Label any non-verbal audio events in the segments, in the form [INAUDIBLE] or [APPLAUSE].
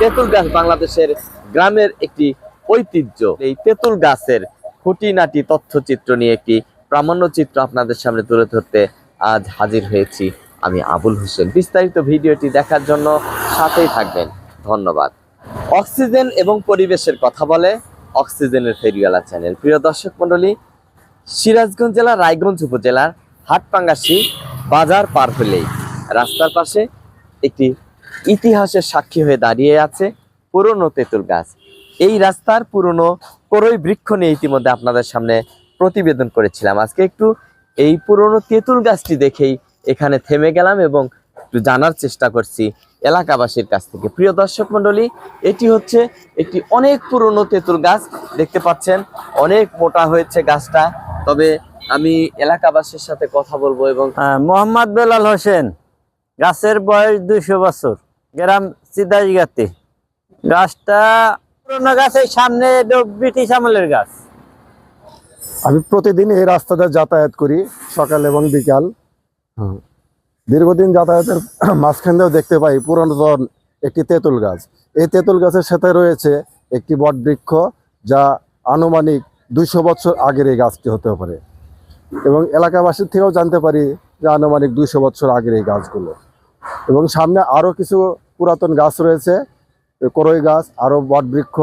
তেঁতুল গাছ বাংলাদেশের গ্রামের একটি ঐতিহ্য। এই তেঁতুল গাছের খুঁটিনাটি তথ্যচিত্র নিয়ে একটি প্রামাণ্য চিত্র আপনাদের সামনে তুলে ধরতে আজ হাজির হয়েছি আমি আবুল হোসেন। বিস্তারিত ভিডিওটি দেখার জন্য সাথেই থাকবেন। ধন্যবাদ। অক্সিজেন এবং পরিবেশের কথা বলে অক্সিজেনের ফেরিওয়ালা চ্যানেল। প্রিয় দর্শক মণ্ডলী, সিরাজগঞ্জ জেলার রায়গঞ্জ উপজেলার হাটপাঙ্গাসি বাজার পার হলেই রাস্তার পাশে একটি ইতিহাসের সাক্ষী হয়ে দাঁড়িয়ে আছে পুরনো তেঁতুল গাছ। এই রাস্তার পুরনো করই বৃক্ষ নিয়ে ইতিমধ্যে আপনাদের সামনে প্রতিবেদন করেছিলাম। আজকে একটু এই পুরনো তেঁতুল গাছটি দেখেই এখানে থেমে গেলাম এবং একটু জানার চেষ্টা করছি এলাকাবাসীর কাছ থেকে। প্রিয় দর্শক মণ্ডলী, এটি হচ্ছে একটি অনেক পুরনো তেঁতুল গাছ। দেখতে পাচ্ছেন, অনেক মোটা হয়েছে গাছটা। তবে আমি এলাকাবাসীর সাথে কথা বলব এবং মোহাম্মদ বেলাল হোসেন। গাছের বয়স দুইশো বছর। গ্রাম সিদাইগাতি গাছটা পুরোনো গাছের সামনে ব্রিটিশ আমলের গাছ। আমি প্রতিদিন এই রাস্তাতে যাতায়াত করি সকাল এবং বিকাল। দীর্ঘদিন যাতায়াতের [CLEARS THROAT] মাঝখান দিয়েও দেখতে পাই পুরাতন একটি তেঁতুল গাছ। এই তেঁতুল গাছের সাথে রয়েছে একটি বট বৃক্ষ যা আনুমানিক দুইশো বছর আগের এই গাছটি হতে পারে। এবং এলাকাবাসীর থেকেও জানতে পারি যে আনুমানিক দুইশো বছর আগের এই গাছগুলো। এবং সামনে আরও কিছু পুরাতন গাছ রয়েছে করই গাছ আরও বট বৃক্ষ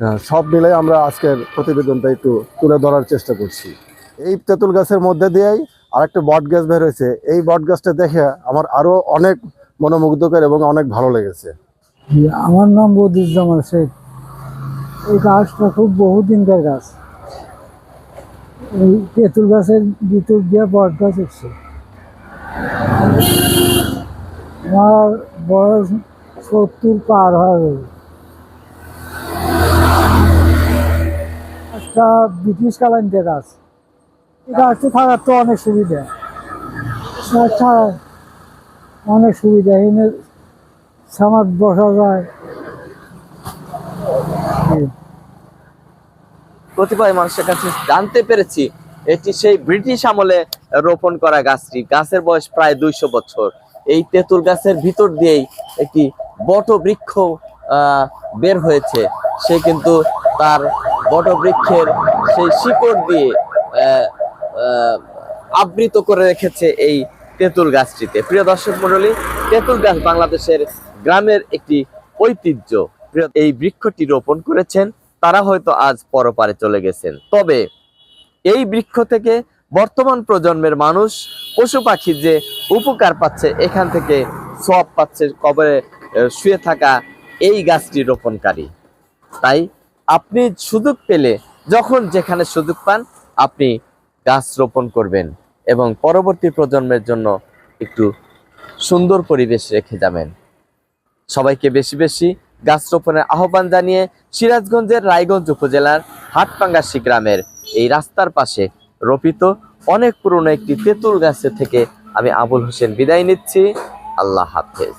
হ্যাঁ, সব মিলে আমরা আজকের প্রতিবেদনটা একটু তুলে ধরার চেষ্টা করছি। এই তেঁতুল গাছের মধ্যে দিয়েই আরেকটা বট গাছ বের হয়েছে। এই বট গাছটা দেখে আমার আরও অনেক মনোমুগ্ধকর এবং অনেক ভালো লেগেছে। আমার নাম বদিউজ্জামান শেখ। এই গাছটা খুব বহুদিনকার গাছ। এই তেঁতুল গাছের ভিতর দিয়ে বট গাছ উঠছে। আমার বয়স সত্তর পার হয়ে। একটা ব্রিটিশ কালান্তে গাছ এই গাছটা থাকার তো অনেক সুবিধা। গাছটা অনেক সুবিধা। এখানে সামাদ বসা যায়। কতিপয় মানুষের কাছে জানতে পেরেছি, এটি সেই ব্রিটিশ আমলে রোপণ করা গাছটি। গাছের বয়স প্রায় দুইশো বছর। এই তেঁতুল গাছের ভিতর দিয়েই একটি বট বৃক্ষ বের হয়েছে। সে কিন্তু তার বট বৃক্ষের সেই শিকড় দিয়ে আবৃত করে রেখেছে এই তেঁতুল গাছটিতে। প্রিয় দর্শক মণ্ডলী, তেঁতুল গাছ বাংলাদেশের গ্রামের একটি ঐতিহ্য। এই বৃক্ষটি রোপণ করেছেন, তারা হয়তো আজ পরপারে চলে গেছেন। তবে এই বৃক্ষ থেকে বর্তমান প্রজন্মের মানুষ পশু পাখি যে উপকার পাচ্ছে, এখান থেকে সব পাচ্ছে কবরে শুয়ে থাকা এই গাছটি রোপণকারী। তাই আপনি সুযোগ পেলে যখন যেখানে সুযোগ পান, আপনি গাছ রোপণ করবেন এবং পরবর্তী প্রজন্মের জন্য একটু সুন্দর পরিবেশ রেখে যাবেন। সবাইকে বেশি বেশি গাছ রোপণের আহ্বান জানিয়ে সিরাজগঞ্জের রায়গঞ্জ উপজেলার হাটপাঙ্গাসি গ্রামের এই রাস্তার পাশে রোপিত অনেক পুরনো একটি তেঁতুল গাছের থেকে আমি আবুল হোসেন বিদায় নিচ্ছি। আল্লাহ হাফেজ।